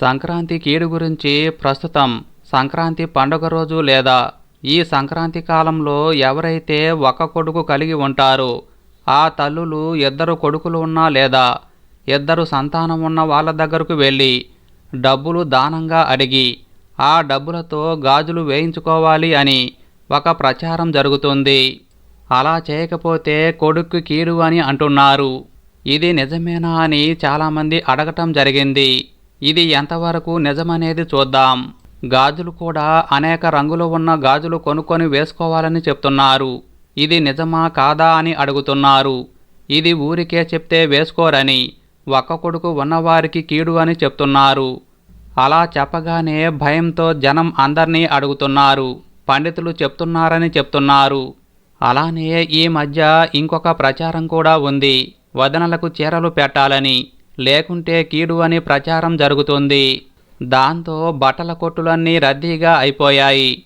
సంక్రాంతి కీడు గురించి ప్రస్తుతం సంక్రాంతి పండుగ రోజు లేదా ఈ సంక్రాంతి కాలంలో ఎవరైతే ఒక కొడుకు కలిగి ఉంటారో ఆ తల్లులు ఇద్దరు కొడుకులు ఉన్నా లేదా ఇద్దరు సంతానం ఉన్న వాళ్ళ దగ్గరకు వెళ్ళి డబ్బులు దానంగా అడిగి ఆ డబ్బులతో గాజులు వేయించుకోవాలి అని ఒక ప్రచారం జరుగుతుంది. అలా చేయకపోతే కొడుక్కు కీడు అని అంటున్నారు. ఇది నిజమేనా అని చాలామంది అడగటం జరిగింది. ఇది ఎంతవరకు నిజమనేది చూద్దాం. గాజులు కూడా అనేక రంగులు ఉన్న గాజులు కొనుక్కొని వేసుకోవాలని చెప్తున్నారు. ఇది నిజమా కాదా అని అడుగుతున్నారు. ఇది ఊరికే చెప్తే వేసుకోరని ఒక్క కొడుకు ఉన్నవారికి కీడు అని చెప్తున్నారు. అలా చెప్పగానే భయంతో జనం అందర్నీ అడుగుతున్నారు. పండితులు చెప్తున్నారని చెప్తున్నారు. అలానే ఈ మధ్య ఇంకొక ప్రచారం కూడా ఉంది. వదనలకు చీరలు పెట్టాలని. లేకుంటే కీడు అని ప్రచారం జరుగుతుంది. దాంతో బట్టల కొట్టులన్నీ రద్దీగా అయిపోయాయి.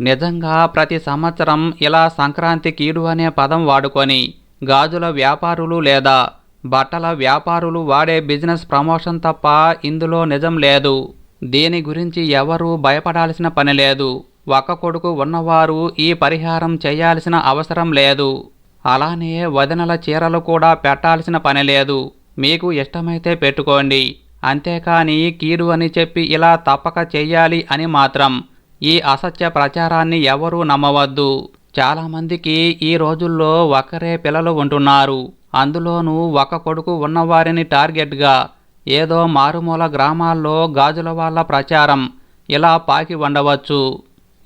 నిజంగా ప్రతి సంవత్సరం ఇలా సంక్రాంతి కీడు అనే పదం వాడుకొని గాజుల వ్యాపారులు లేదా బట్టల వ్యాపారులు వాడే బిజినెస్ ప్రమోషన్ తప్ప ఇందులో నిజం లేదు. దీని గురించి ఎవరూ భయపడాల్సిన పని లేదు. ఒక్క కొడుకు ఉన్నవారు ఈ పరిహారం చేయాల్సిన అవసరం లేదు. అలానే వదినల చీరలు కూడా పెట్టాల్సిన పని లేదు. మీకు ఇష్టమైతే పెట్టుకోండి. అంతేకాని కీడు అని చెప్పి ఇలా తప్పక చెయ్యాలి అని మాత్రం ఈ అసత్య ప్రచారాన్ని ఎవరూ నమ్మవద్దు. చాలామందికి ఈ రోజుల్లో ఒక్కరే పిల్లలు ఉంటున్నారు. అందులోనూ ఒక కొడుకు ఉన్నవారిని టార్గెట్గా ఏదో మారుమూల గ్రామాల్లో గాజుల వాళ్ళ ప్రచారం ఇలా పాకి ఉండవచ్చు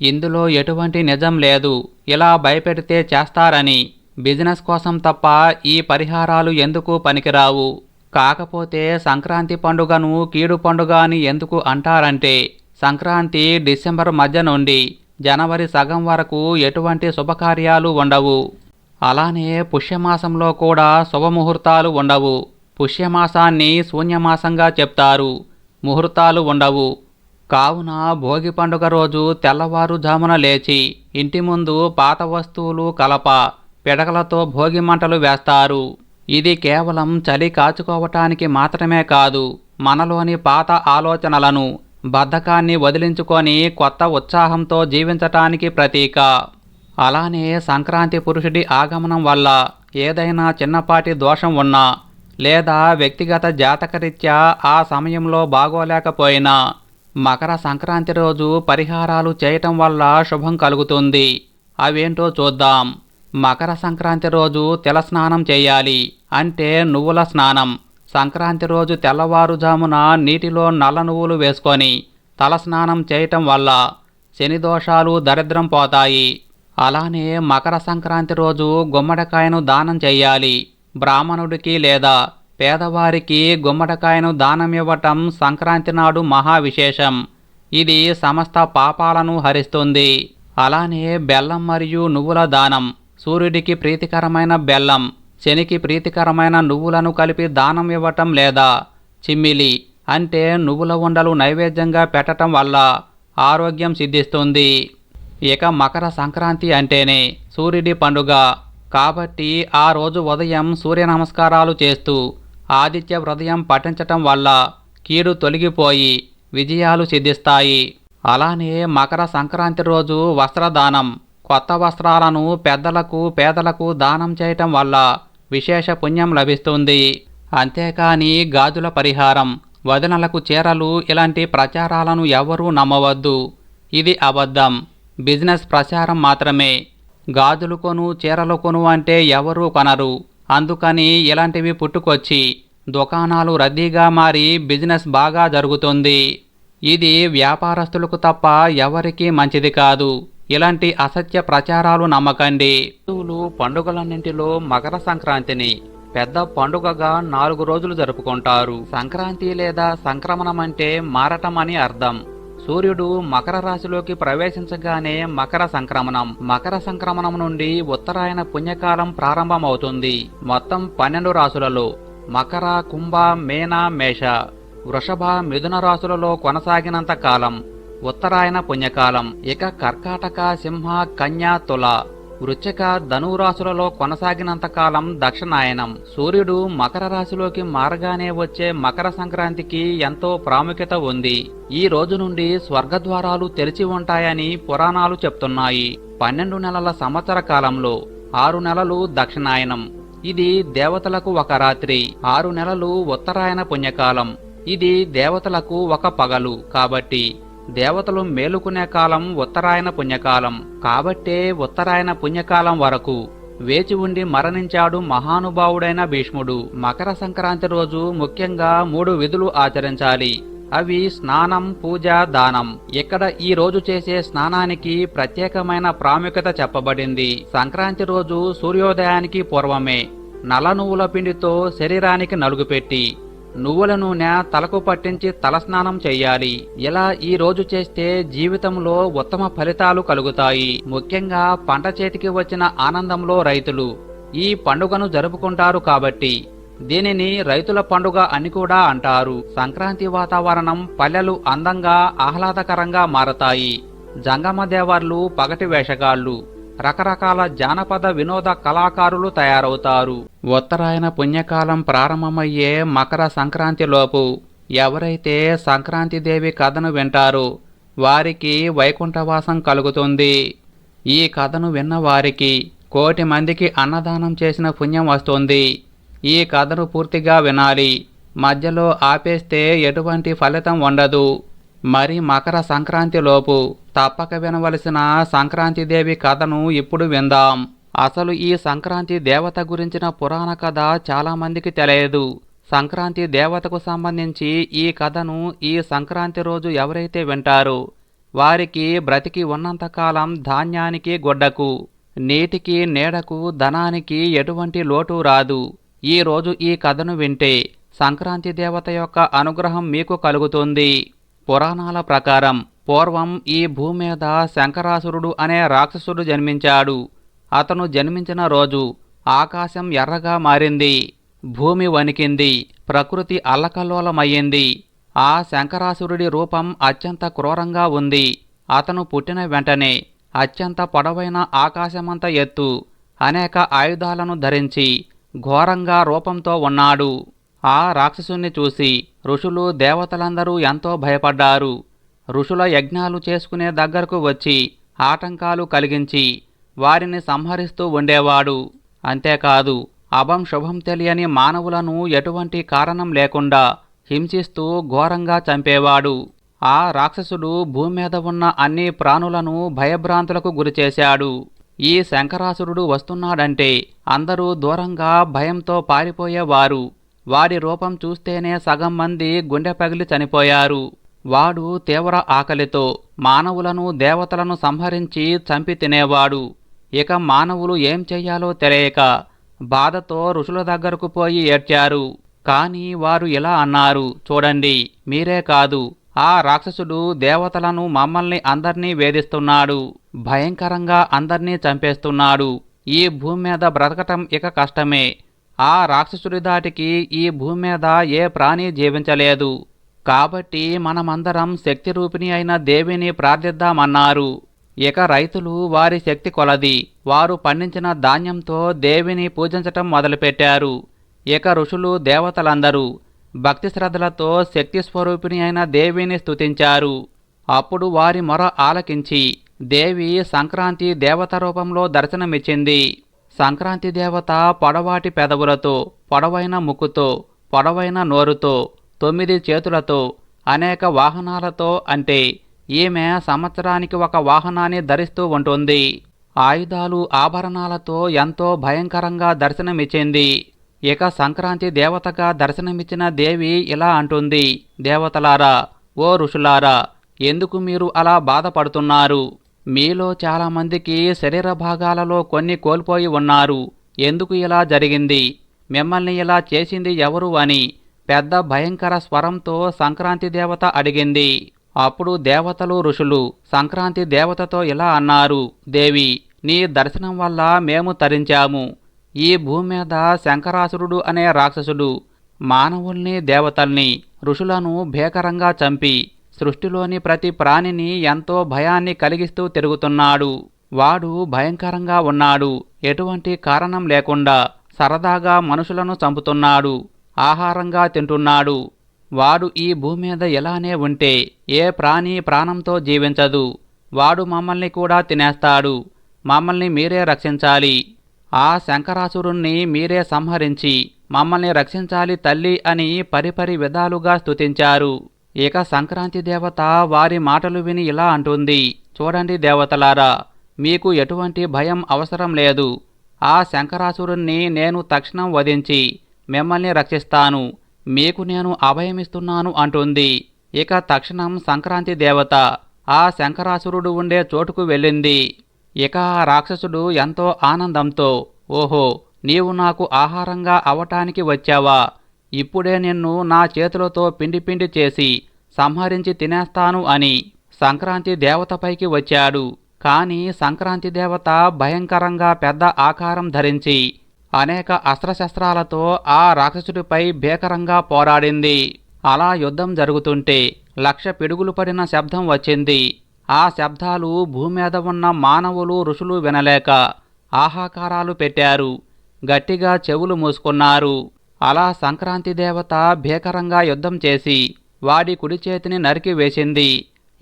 ఇందులో ఎటువంటి నిజం లేదు. ఇలా భయపెడితే చేస్తారని బిజినెస్ కోసం తప్ప ఈ పరిహారాలు ఎందుకు పనికిరావు? కాకపోతే సంక్రాంతి పండుగను కీడు పండుగ అని ఎందుకు అంటారంటే సంక్రాంతి డిసెంబర్ మధ్య నుండి జనవరి సగం వరకు ఎటువంటి శుభకార్యాలు ఉండవు. అలానే పుష్యమాసంలో కూడా శుభముహూర్తాలు ఉండవు. పుష్యమాసాన్ని శూన్యమాసంగా చెప్తారు. ముహూర్తాలు ఉండవు. కావున భోగి పండుగ రోజు తెల్లవారుజామున లేచి ఇంటి ముందు పాత వస్తువులు కలప. పిడకలతో భోగి మంటలు వేస్తారు. ఇది కేవలం చలి కాచుకోవటానికి మాత్రమే కాదు మనలోని పాత ఆలోచనలను బద్ధకాన్ని వదిలించుకొని కొత్త ఉత్సాహంతో జీవించటానికి ప్రతీక. అలానే సంక్రాంతి పురుషుడి ఆగమనం వల్ల ఏదైనా చిన్నపాటి దోషం ఉన్నా లేదా వ్యక్తిగత జాతకరీత్యా ఆ సమయంలో బాగోలేకపోయినా మకర సంక్రాంతి రోజు పరిహారాలు చేయటం వల్ల శుభం కలుగుతుంది. అవేంటో చూద్దాం. మకర సంక్రాంతి రోజు తెల స్నానం చేయాలి అంటే నువ్వుల స్నానం. సంక్రాంతి రోజు తెల్లవారుజామున నీటిలో నల్ల నువ్వులు వేసుకొని తలస్నానం చేయటం వల్ల శని దోషాలు దరిద్రం పోతాయి. అలానే మకర సంక్రాంతి రోజు గుమ్మడికాయను దానం చేయాలి. బ్రాహ్మణుడికి లేదా పేదవారికి గుమ్మడికాయను దానం ఇవ్వటం సంక్రాంతి నాడు మహావిశేషం. ఇది సమస్త పాపాలను హరిస్తుంది. అలానే బెల్లం మరియు నువ్వుల దానం. సూర్యుడికి ప్రీతికరమైన బెల్లం శనికి ప్రీతికరమైన నువ్వులను కలిపి దానం ఇవ్వటం లేదా? చిమ్మిలి అంటే నువ్వుల ఉండలు నైవేద్యంగా పెట్టటం వల్ల ఆరోగ్యం సిద్ధిస్తుంది. ఇక మకర సంక్రాంతి అంటేనే సూర్యుడి పండుగ. కాబట్టి ఆ రోజు ఉదయం సూర్య నమస్కారాలు చేస్తూ ఆదిత్య హృదయం పఠించటం వల్ల కీడు తొలగిపోయి విజయాలు సిద్ధిస్తాయి. అలానే మకర సంక్రాంతి రోజు వస్త్రదానం కొత్త వస్త్రాలను పెద్దలకు పేదలకు దానం చేయటం వల్ల విశేష పుణ్యం లభిస్తుంది. అంతేకాని గాజుల పరిహారం వదనలకు చీరలు ఇలాంటి ప్రచారాలను ఎవరూ నమ్మవద్దు. ఇది అబద్ధం. బిజినెస్ ప్రచారం మాత్రమే. గాజులు కొను చీరలు కొను అంటే ఎవరూ కొనరు. అందుకని ఇలాంటివి పుట్టుకొచ్చి దుకాణాలు రద్దీగా మారి బిజినెస్ బాగా జరుగుతుంది. ఇది వ్యాపారస్తులకు తప్ప ఎవరికీ మంచిది కాదు. ఇలాంటి అసత్య ప్రచారాలు నమ్మకండి. హిందువులు పండుగలన్నింటిలో మకర సంక్రాంతిని పెద్ద పండుగగా నాలుగు రోజులు జరుపుకుంటారు. సంక్రాంతి లేదా సంక్రమణం అంటే మారటం అని అర్థం. సూర్యుడు మకర రాశిలోకి ప్రవేశించగానే మకర సంక్రమణం. మకర సంక్రమణం నుండి ఉత్తరాయణ పుణ్యకాలం ప్రారంభమవుతుంది. మొత్తం పన్నెండు రాశులలో మకర కుంభ మేన మేష వృషభ మిథున రాశులలో కొనసాగినంత కాలం. ఉత్తరాయణ పుణ్యకాలం. ఇక కర్కాటక సింహ కన్యా తుల. వృశ్చిక ధనురాశులలో కొనసాగినంతకాలం దక్షిణాయనం. సూర్యుడు మకర రాశిలోకి మారగానే వచ్చే మకర సంక్రాంతికి ఎంతో ప్రాముఖ్యత ఉంది. ఈ రోజు నుండి స్వర్గద్వారాలు తెరిచి ఉంటాయని పురాణాలు చెప్తున్నాయి. పన్నెండు నెలల సంవత్సర కాలంలో ఆరు నెలలు దక్షిణాయనం. ఇది దేవతలకు ఒక రాత్రి. ఆరు నెలలు ఉత్తరాయణ పుణ్యకాలం. ఇది దేవతలకు ఒక పగలు. కాబట్టి దేవతలు మేలుకునే కాలం ఉత్తరాయణ పుణ్యకాలం. కాబట్టే ఉత్తరాయణ పుణ్యకాలం వరకు వేచి ఉండి మరణించాడు మహానుభావుడైన భీష్ముడు. మకర సంక్రాంతి రోజు ముఖ్యంగా మూడు విధులు ఆచరించాలి. అవి స్నానం పూజ దానం. ఇక్కడ ఈ రోజు చేసే స్నానానికి ప్రత్యేకమైన ప్రాముఖ్యత చెప్పబడింది. సంక్రాంతి రోజు సూర్యోదయానికి పూర్వమే. నల నువ్వుల పిండితో శరీరానికి నలుగుపెట్టి నువ్వుల నూనె తలకు పట్టించి తలస్నానం చెయ్యాలి ఇలా ఈ రోజు చేస్తే జీవితంలో ఉత్తమ ఫలితాలు కలుగుతాయి. ముఖ్యంగా పంట చేతికి వచ్చిన ఆనందంలో రైతులు ఈ పండుగను జరుపుకుంటారు కాబట్టి. దీనిని రైతుల పండుగ అని కూడా అంటారు. సంక్రాంతి వాతావరణం పల్లెలు అందంగా ఆహ్లాదకరంగా మారతాయి. జంగమ దేవర్లు పగటి వేషగాళ్ళు. రకరకాల జానపద వినోద కళాకారులు తయారవుతారు. ఉత్తరాయణ పుణ్యకాలం ప్రారంభమయ్యే మకర సంక్రాంతిలోపు ఎవరైతే సంక్రాంతి దేవి కథను వింటారో వారికి వైకుంఠవాసం కలుగుతుంది. ఈ కథను విన్న వారికి కోటి మందికి అన్నదానం చేసిన పుణ్యం వస్తుంది. ఈ కథను పూర్తిగా వినాలి. మధ్యలో ఆపేస్తే ఎటువంటి ఫలితం ఉండదు. మరి మకర సంక్రాంతిలోపు తప్పక వినవలసిన సంక్రాంతి దేవి కథను ఇప్పుడు విందాం. అసలు ఈ సంక్రాంతి దేవత గురించిన పురాణ కథ చాలామందికి తెలియదు. సంక్రాంతి దేవతకు సంబంధించి ఈ కథను ఈ సంక్రాంతి రోజు ఎవరైతే వింటారో వారికి బ్రతికి ఉన్నంతకాలం ధాన్యానికి గొడ్డకు నీటికి నీడకు ధనానికి ఎటువంటి లోటు రాదు. ఈ రోజు ఈ కథను వింటే సంక్రాంతి దేవత యొక్క అనుగ్రహం మీకు కలుగుతుంది. పురాణాల ప్రకారం పూర్వం ఈ భూమి మీద శంకరాసురుడు అనే రాక్షసుడు జన్మించాడు. అతను జన్మించిన రోజు ఆకాశం ఎర్రగా మారింది భూమి వణికింది ప్రకృతి అల్లకల్లోలమయ్యింది. ఆ శంకరాసురుడి రూపం అత్యంత క్రూరంగా ఉంది. అతను పుట్టిన వెంటనే అత్యంత పొడవైన ఆకాశమంత ఎత్తు అనేక ఆయుధాలను ధరించి ఘోరంగా రూపంతో ఉన్నాడు. ఆ రాక్షసుణ్ణి చూసి ఋషులు దేవతలందరూ ఎంతో భయపడ్డారు. ఋషుల యజ్ఞాలు చేసుకునే దగ్గరకు వచ్చి ఆటంకాలు కలిగించి వారిని సంహరిస్తూ ఉండేవాడు. అంతేకాదు అభం శుభం తెలియని మానవులను ఎటువంటి కారణం లేకుండా హింసిస్తూ ఘోరంగా చంపేవాడు. ఆ రాక్షసుడు భూమి మీద ఉన్న అన్ని ప్రాణులను భయభ్రాంతులకు గురిచేశాడు ఈ శంకరాసురుడు వస్తున్నాడంటే అందరూ దూరంగా భయంతో పారిపోయేవారు. వాడి రూపం చూస్తేనే సగం మంది గుండె పగిలి చనిపోయారు. వాడు తీవ్ర ఆకలితో మానవులను దేవతలను సంహరించి చంపి తినేవాడు. ఇక మానవులు ఏం చెయ్యాలో తెలియక బాధతో ఋషుల దగ్గరకు పోయి ఏడ్చారు. కాని వారు ఇలా అన్నారు చూడండి మీరే కాదు. ఆ రాక్షసుడు దేవతలను మమ్మల్ని అందర్నీ వేధిస్తున్నాడు. భయంకరంగా అందర్నీ చంపేస్తున్నాడు. ఈ భూమి మీద బ్రతకటం ఇక కష్టమే. ఆ రాక్షసుడి దాటికి ఈ భూమి మీద ఏ ప్రాణి జీవించలేదు. కాబట్టి మనమందరం శక్తి రూపిణి అయిన దేవిని ప్రార్థిద్దామన్నారు. ఇక రైతులు వారి శక్తి కొలది. వారు పండించిన ధాన్యంతో దేవిని పూజించటం మొదలుపెట్టారు. ఇక ఋషులు దేవతలందరూ భక్తి శ్రద్ధలతో శక్తి స్వరూపిణి అయిన దేవిని స్తుతించారు. అప్పుడు వారి మొర ఆలకించి దేవి సంక్రాంతి దేవత రూపంలో దర్శనమిచ్చింది. సంక్రాంతి దేవత పొడవాటి పెదవులతో పొడవైన ముక్కుతో పొడవైన నోరుతో తొమ్మిది చేతులతో అనేక వాహనాలతో అంటే ఈమె సంవత్సరానికి ఒక వాహనాన్ని ధరిస్తూ ఉంటుంది. ఆయుధాలు ఆభరణాలతో ఎంతో భయంకరంగా దర్శనమిచ్చింది. ఇక సంక్రాంతి దేవతగా దర్శనమిచ్చిన దేవి ఇలా అంటుంది దేవతలారా ఓ ఋషులారా ఎందుకు మీరు అలా బాధపడుతున్నారు? మీలో చాలామందికి శరీర భాగాలలో కొన్ని కోల్పోయి ఉన్నారు. ఎందుకు ఇలా జరిగింది? మిమ్మల్ని ఇలా చేసింది ఎవరు అని పెద్ద భయంకర స్వరంతో సంక్రాంతి దేవత అడిగింది. అప్పుడు దేవతలు ఋషులు సంక్రాంతి దేవతతో ఇలా అన్నారు దేవి నీ దర్శనం వల్ల మేము తరించాము. ఈ భూమి మీద శంకరాసురుడు అనే రాక్షసుడు మానవుల్ని దేవతల్ని ఋషులను భేకరంగా చంపి సృష్టిలోని ప్రతి ప్రాణిని ఎంతో భయాన్ని కలిగిస్తూ తిరుగుతున్నాడు. వాడు భయంకరంగా ఉన్నాడు. ఎటువంటి కారణం లేకుండా సరదాగా మనుషులను చంపుతున్నాడు. ఆహారంగా తింటున్నాడు. వాడు ఈ భూమి మీద ఎలానే ఉంటే ఏ ప్రాణి ప్రాణంతో జీవించదు. వాడు మమ్మల్ని కూడా తినేస్తాడు. మమ్మల్ని మీరే రక్షించాలి. ఆ శంకరాసురుణ్ణి మీరే సంహరించి మమ్మల్ని రక్షించాలి తల్లి అని పరిపరి విధాలుగా స్తుతించారు. ఇక సంక్రాంతి దేవత వారి మాటలు విని ఇలా అంటుంది. చూడండి దేవతలారా మీకు ఎటువంటి భయం అవసరం లేదు. ఆ శంకరాసురుణ్ణి నేను తక్షణం వధించి మిమ్మల్ని రక్షిస్తాను. మీకు నేను అభయమిస్తున్నాను అంటుంది. ఇక తక్షణం సంక్రాంతి దేవత ఆ శంకరాసురుడు ఉండే చోటుకు వెళ్ళింది. ఇక ఆ రాక్షసుడు ఎంతో ఆనందంతో ఓహో నీవు నాకు ఆహారంగా అవటానికి వచ్చావా? ఇప్పుడే నిన్ను నా చేతులతో పిండి పిండి చేసి సంహరించి తినేస్తాను అని సంక్రాంతి దేవతపైకి వచ్చాడు. కాని సంక్రాంతి దేవత భయంకరంగా పెద్ద ఆకారం ధరించి అనేక అస్త్రశస్త్రాలతో ఆ రాక్షసుడిపై భీకరంగా పోరాడింది. అలా యుద్ధం జరుగుతుంటే లక్ష పిడుగులు పడిన శబ్దం వచ్చింది. ఆ శబ్దాలు భూమి మీద ఉన్న మానవులు ఋషులు వినలేక ఆహాకారాలు పెట్టారు. గట్టిగా చెవులు మూసుకున్నారు. అలా సంక్రాంతి దేవత భీకరంగా యుద్ధం చేసి వాడి కుడి చేతిని నరికి వేసింది.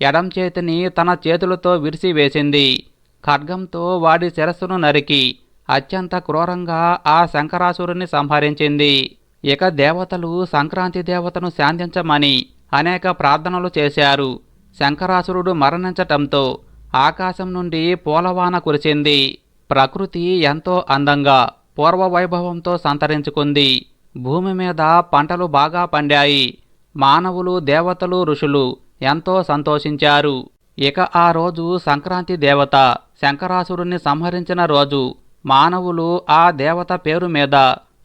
ఎడం చేతిని తన చేతులతో విరిసి వేసింది. ఖడ్గంతో వాడి శిరస్సును నరికి అత్యంత క్రూరంగా ఆ శంకరాసురుని సంహరించింది. ఇక దేవతలు సంక్రాంతి దేవతను శాంతించమని అనేక ప్రార్థనలు చేశారు. శంకరాసురుడు మరణించటంతో ఆకాశం నుండి పూలవాన కురిసింది. ప్రకృతి ఎంతో అందంగా పూర్వ వైభవంతో సంతరించుకుంది. భూమి మీద పంటలు బాగా పండాయి. మానవులు దేవతలు ఋషులు ఎంతో సంతోషించారు. ఇక ఆ రోజు సంక్రాంతి దేవత శంకరాసురుణ్ణి సంహరించిన రోజు మానవులు ఆ దేవత పేరు మీద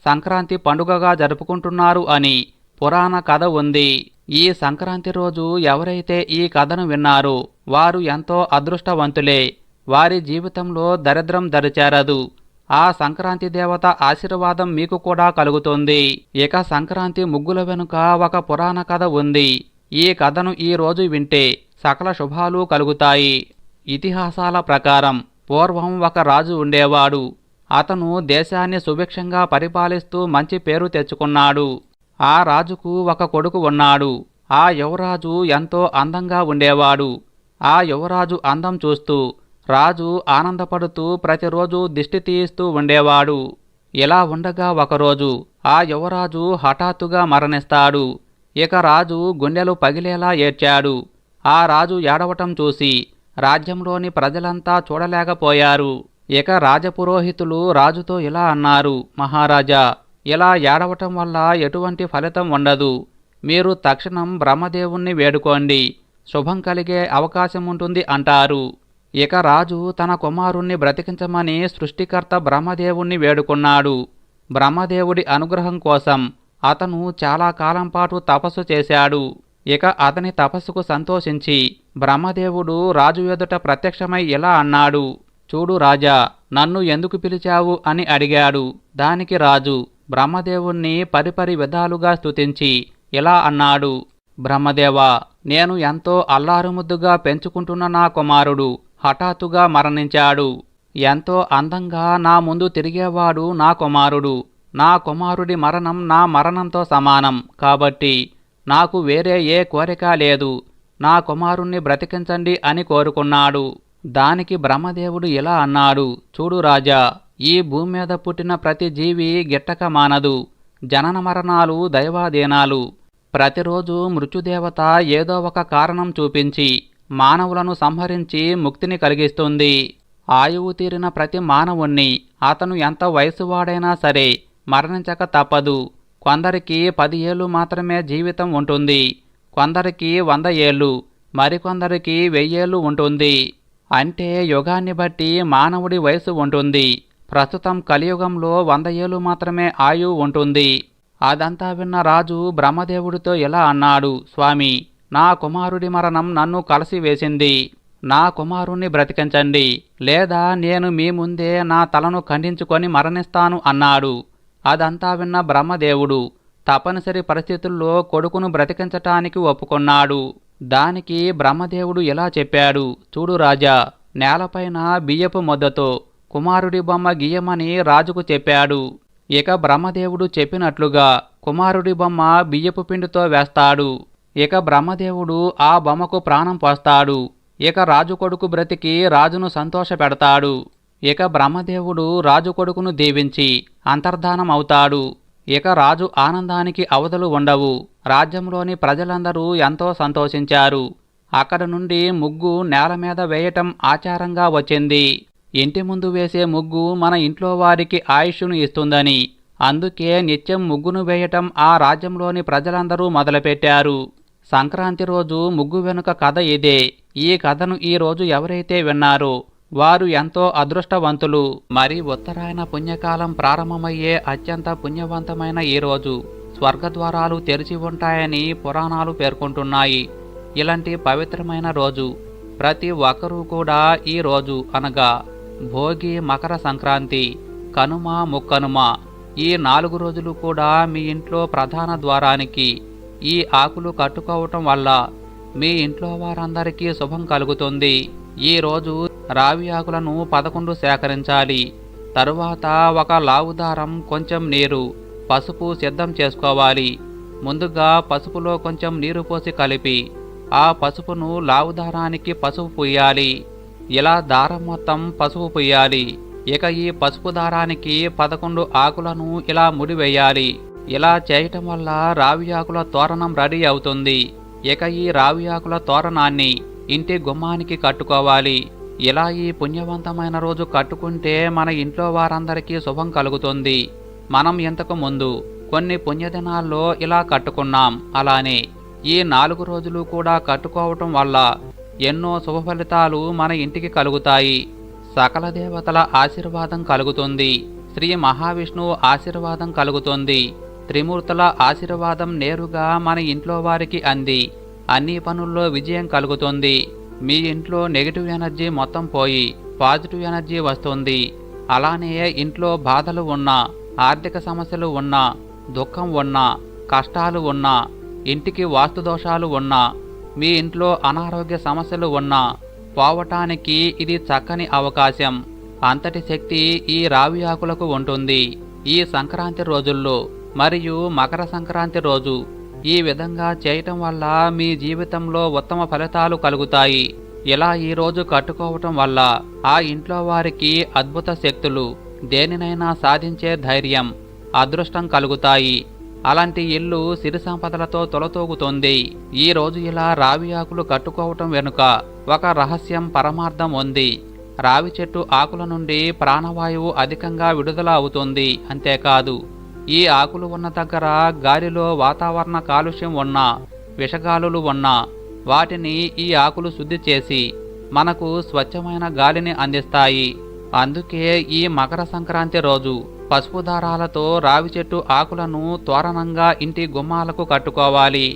సంక్రాంతి పండుగగా జరుపుకుంటున్నారు అని పురాణ కథ ఉంది. ఈ సంక్రాంతి రోజు ఎవరైతే ఈ కథను విన్నారో వారు ఎంతో అదృష్టవంతులే. వారి జీవితంలో దరిద్రం దరిచేరదు. ఆ సంక్రాంతి దేవత ఆశీర్వాదం మీకు కూడా కలుగుతుంది. ఇక సంక్రాంతి ముగ్గుల వెనుక ఒక పురాణ కథ ఉంది. ఈ కథను ఈరోజు వింటే సకల శుభాలు కలుగుతాయి. ఇతిహాసాల ప్రకారం పూర్వం ఒక రాజు ఉండేవాడు. అతను దేశాన్ని సుభిక్షంగా పరిపాలిస్తూ మంచి పేరు తెచ్చుకున్నాడు. ఆ రాజుకు ఒక కొడుకు ఉన్నాడు. ఆ యువరాజు ఎంతో అందంగా ఉండేవాడు. ఆ యువరాజు అందం చూస్తూ రాజు ఆనందపడుతూ ప్రతిరోజు దిష్టి తీయిస్తూ ఉండేవాడు. ఇలా ఉండగా ఒకరోజు ఆ యువరాజు హఠాత్తుగా మరణిస్తాడు. ఇక రాజు గుండెలు పగిలేలా ఏడ్చాడు. ఆ రాజు ఏడవటం చూసి రాజ్యంలోని ప్రజలంతా చూడలేకపోయారు. ఇక రాజపురోహితులు రాజుతో ఇలా అన్నారు మహారాజా ఇలా ఏడవటం వల్ల ఎటువంటి ఫలితం ఉండదు. మీరు తక్షణం బ్రహ్మదేవుణ్ణి వేడుకోండి. శుభం కలిగే అవకాశం ఉంటుంది అంటారు. ఇక రాజు తన కుమారుణ్ణి బ్రతికించమని సృష్టికర్త బ్రహ్మదేవుణ్ణి వేడుకున్నాడు. బ్రహ్మదేవుడి అనుగ్రహం కోసం అతను చాలా కాలం పాటు తపస్సు చేశాడు. ఇక అతని తపస్సుకు సంతోషించి బ్రహ్మదేవుడు రాజు ఎదుట ప్రత్యక్షమై ఇలా అన్నాడు. చూడు రాజా నన్ను ఎందుకు పిలిచావు? అని అడిగాడు. దానికి రాజు బ్రహ్మదేవుణ్ణి పరిపరి విధాలుగా స్తుతించి ఇలా అన్నాడు. బ్రహ్మదేవా నేను ఎంతో అల్లారుముద్దుగా పెంచుకుంటున్న నా కుమారుడు. హఠాత్తుగా మరణించాడు. ఎంతో అందంగా నా ముందు తిరిగేవాడు నా కుమారుడు. నా కుమారుడి మరణం నా మరణంతో సమానం. కాబట్టి నాకు వేరే ఏ కోరిక లేదు. నా కుమారుణ్ణి బ్రతికించండి అని కోరుకున్నాడు. దానికి బ్రహ్మదేవుడు ఇలా అన్నాడు. చూడు రాజా ఈ భూమి మీద పుట్టిన ప్రతి జీవి గిట్టక మానదు జనన మరణాలు దైవాధీనాలు. ప్రతిరోజు మృత్యుదేవత ఏదో ఒక కారణం చూపించి మానవులను సంహరించి ముక్తిని కలిగిస్తుంది. ఆయువు తీరిన ప్రతి మానవుణ్ణి అతను ఎంత వయసువాడైనా సరే మరణించక తప్పదు. కొందరికి పది ఏళ్ళు మాత్రమే జీవితం ఉంటుంది. కొందరికి వంద ఏళ్ళు మరికొందరికి వెయ్యేళ్ళు ఉంటుంది. అంటే యుగాన్ని బట్టి మానవుడి వయసు ఉంటుంది. ప్రస్తుతం కలియుగంలో వంద ఏళ్ళు మాత్రమే ఆయువు ఉంటుంది. అదంతా విన్న రాజు బ్రహ్మదేవుడితో ఇలా అన్నాడు స్వామి నా కుమారుడి మరణం నన్ను కలిసివేసింది నా కుమారుణ్ణి బ్రతికించండి. లేదా నేను మీ ముందే నా తలను ఖండించుకొని మరణిస్తాను అన్నాడు. అదంతా విన్న బ్రహ్మదేవుడు తప్పనిసరి పరిస్థితుల్లో కొడుకును బ్రతికించటానికి ఒప్పుకున్నాడు. దానికి బ్రహ్మదేవుడు ఇలా చెప్పాడు చూడు రాజా నేలపైన బియ్యపు మొద్దతో కుమారుడి బొమ్మ గీయమని రాజుకు చెప్పాడు. ఇక బ్రహ్మదేవుడు చెప్పినట్లుగా కుమారుడి బొమ్మ బియ్యపు పిండితో వేస్తాడు. ఇక బ్రహ్మదేవుడు ఆ బొమ్మకు ప్రాణం పోస్తాడు. ఇక రాజు కొడుకు బ్రతికి రాజును సంతోషపెడతాడు ఇక బ్రహ్మదేవుడు రాజు కొడుకును దీవించి అంతర్ధానం అవుతాడు. ఇక రాజు ఆనందానికి అవధులు ఉండవు. రాజ్యంలోని ప్రజలందరూ ఎంతో సంతోషించారు. అక్కడ నుండి ముగ్గు నేల మీద వేయటం ఆచారంగా వచ్చింది. ఇంటి ముందు వేసే ముగ్గు మన ఇంట్లో వారికి ఆయుష్ను ఇస్తుందని. అందుకే నిత్యం ముగ్గును వేయటం ఆ రాజ్యంలోని ప్రజలందరూ మొదలుపెట్టారు. సంక్రాంతి రోజు ముగ్గు వెనుక కథ ఇదే. ఈ కథను ఈ రోజు ఎవరైతే విన్నారో వారు ఎంతో అదృష్టవంతులు. మరి ఉత్తరాయణ పుణ్యకాలం ప్రారంభమయ్యే అత్యంత పుణ్యవంతమైన ఈ రోజు. స్వర్గద్వారాలు తెరిచి ఉంటాయని పురాణాలు పేర్కొంటున్నాయి. ఇలాంటి పవిత్రమైన రోజు. ప్రతి ఒక్కరూ కూడా ఈ రోజు అనగా భోగి మకర సంక్రాంతి కనుమ ముక్కనుమ. ఈ నాలుగు రోజులు కూడా మీ ఇంట్లో ప్రధాన ద్వారానికి ఈ ఆకులు కట్టుకోవటం వల్ల మీ ఇంట్లో వారందరికీ శుభం కలుగుతుంది. ఈరోజు రావి ఆకులను పదకొండు సేకరించాలి. తరువాత ఒక లావుదారం కొంచెం నీరు పసుపు సిద్ధం చేసుకోవాలి. ముందుగా పసుపులో కొంచెం నీరు పోసి కలిపి ఆ పసుపును లావుదారానికి పసుపు పుయ్యాలి ఇలా దారం మొత్తం పసుపు పుయ్యాలి ఇక ఈ పసుపు దారానికి పదకొండు ఆకులను ఇలా ముడివేయాలి. ఇలా చేయటం వల్ల రావి ఆకుల తోరణం రెడీ అవుతుంది. ఇక ఈ రావి ఆకుల తోరణాన్ని ఇంటి గుమ్మానికి కట్టుకోవాలి. ఇలా ఈ పుణ్యవంతమైన రోజు కట్టుకుంటే మన ఇంట్లో వారందరికీ శుభం కలుగుతుంది. మనం ఇంతకు ముందు కొన్ని పుణ్యదినాల్లో ఇలా కట్టుకున్నాం. అలానే ఈ నాలుగు రోజులు కూడా కట్టుకోవటం వల్ల ఎన్నో శుభ ఫలితాలు మన ఇంటికి కలుగుతాయి. సకల దేవతల ఆశీర్వాదం కలుగుతుంది. శ్రీ మహావిష్ణువు ఆశీర్వాదం కలుగుతుంది. త్రిమూర్తుల ఆశీర్వాదం నేరుగా మన ఇంట్లో వారికి అంది. అన్ని పనుల్లో విజయం కలుగుతుంది. మీ ఇంట్లో నెగిటివ్ ఎనర్జీ మొత్తం పోయి పాజిటివ్ ఎనర్జీ వస్తుంది. అలానే ఇంట్లో బాధలు ఉన్నా ఆర్థిక సమస్యలు ఉన్నా దుఃఖం ఉన్నా కష్టాలు ఉన్నా ఇంటికి వాస్తు దోషాలు ఉన్నా మీ ఇంట్లో అనారోగ్య సమస్యలు ఉన్నా పోవటానికి ఇది చక్కని అవకాశం. అంతటి శక్తి ఈ రావి ఆకులకు ఉంటుంది. ఈ సంక్రాంతి రోజుల్లో మరియు మకర సంక్రాంతి రోజు ఈ విధంగా చేయటం వల్ల మీ జీవితంలో ఉత్తమ ఫలితాలు కలుగుతాయి. ఇలా ఈ రోజు కట్టుకోవటం వల్ల ఆ ఇంట్లో వారికి అద్భుత శక్తులు దేనినైనా సాధించే ధైర్యం అదృష్టం కలుగుతాయి. అలాంటి ఇల్లు సిరి సంపదలతో తొలతూగుతుంది. ఈ రోజు ఇలా రావి ఆకులు కట్టుకోవటం వెనుక ఒక రహస్యం పరమార్థం ఉంది. రావి చెట్టు ఆకుల నుండి ప్రాణవాయువు అధికంగా విడుదల అవుతుంది అంతేకాదు ఈ ఆకులు ఉన్న దగ్గర గాలిలో వాతావరణ కాలుష్యం ఉన్నా విషగాలులు ఉన్నా వాటిని ఈ ఆకులు శుద్ధి చేసి మనకు స్వచ్ఛమైన గాలిని అందిస్తాయి. అందుకే ఈ మకర సంక్రాంతి రోజు పసుపు దారాలతో రావి చెట్టు ఆకులను తోరణంగా ఇంటి గుమ్మాలకు కట్టుకోవాలి.